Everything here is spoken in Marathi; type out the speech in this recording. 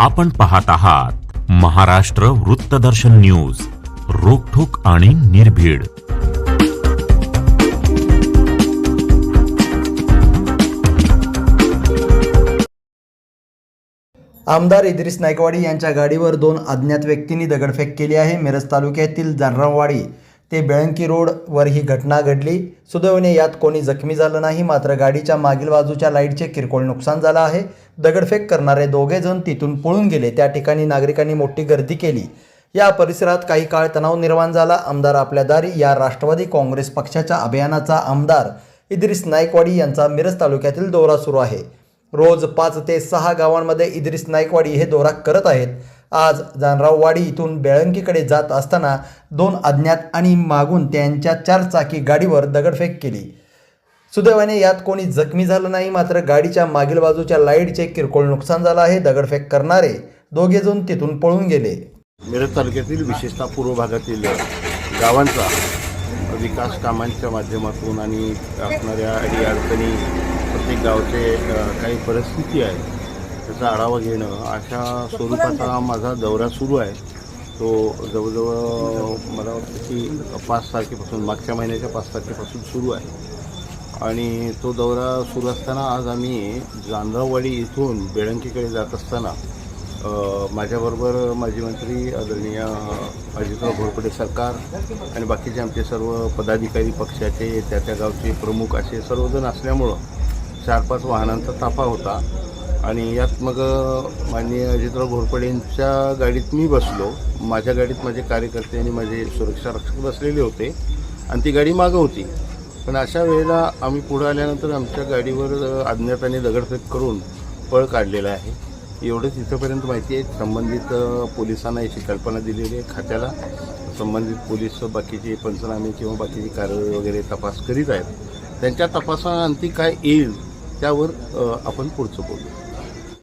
आपण पाहत आहात महाराष्ट्र वृत्तदर्शन न्यूज रोखोक आणि निर्भीड. आमदार इद्रिस नायकवाडी यांच्या गाडीवर दोन अज्ञात व्यक्तींनी दगडफेक केली आहे. मिरज तालुक्यातील जानराववाडी ते बेळंकी रोडवर ही घटना घडली. सुदैवाने यात कोणी जखमी झालं नाही मात्र गाडीच्या मागील बाजूच्या लाईटचे किरकोळ नुकसान झालं आहे. दगडफेक करणारे दोघे जण तिथून पळून गेले. त्या ठिकाणी नागरिकांनी मोठी गर्दी केली. या परिसरात काही काळ तणाव निर्माण झाला. आमदार आपल्या दारी या राष्ट्रवादी काँग्रेस पक्षाच्या अभियानाचा आमदार इद्रिस नायकवाडी यांचा मिरज तालुक्यातील दौरा सुरू आहे. रोज पाच ते सहा गावांमध्ये इद्रिस नायकवाडी हे दौरा करत आहेत. आज जानराववाडी इथून बेळंकीकडे जात असताना दोन अज्ञात आणि मागून त्यांच्या चार चाकी गाडीवर दगडफेक केली. सुदैवाने यात कोणी जखमी झालं नाही मात्र गाडीच्या मागील बाजूच्या लाईटचे किरकोळ नुकसान झालं आहे दगडफेक करणारे दोघे जण तिथून पळून गेले. मिरज तालुक्यातील विशेषतः पूर्व भागातील गावांचा विकास कामांच्या माध्यमातून आणि असणाऱ्या अडी अडचणी प्रत्येक गावचे काही परिस्थिती आहे त्याचा आढावा घेणं अशा स्वरूपाचा माझा दौरा सुरू आहे. तो जवळजवळ मला वाटतं की पाच तारखेपासून मागच्या महिन्याच्या पाच तारखेपासून सुरू आहे. आणि तो दौरा सुरू असताना आज आम्ही जानराववाडी इथून बेळंकीकडे जात असताना माझ्याबरोबर माजी मंत्री आदरणीय अजितराव घोरपडे सरकार आणि बाकीचे आमचे सर्व पदाधिकारी पक्षाचे त्या त्या गावचे प्रमुख असे सर्वजण असल्यामुळं चार पाच वाहनांचा ताफा होता. आणि यात मग माननीय अजितराव घोरपडेंच्या गाडीत मी बसलो. माझ्या गाडीत माझे कार्यकर्ते आणि माझे सुरक्षा रक्षक बसलेले होते. आणि ती गाडी मागं होती. पण अशा वेळेला आम्ही पुढं आल्यानंतर आमच्या गाडीवर अज्ञाताने दगडफेक करून पळ काढलेला आहे. एवढंच इथंपर्यंत माहिती आहे. संबंधित पोलिसांना याची कल्पना दिलेली आहे खात्याला. संबंधित पोलीस बाकीचे पंचनामे किंवा बाकीची कारवाई वगैरे तपास करीत आहेत. त्यांच्या तपासाअंती काय येईल त्यावर आपण पुढचं बोलू.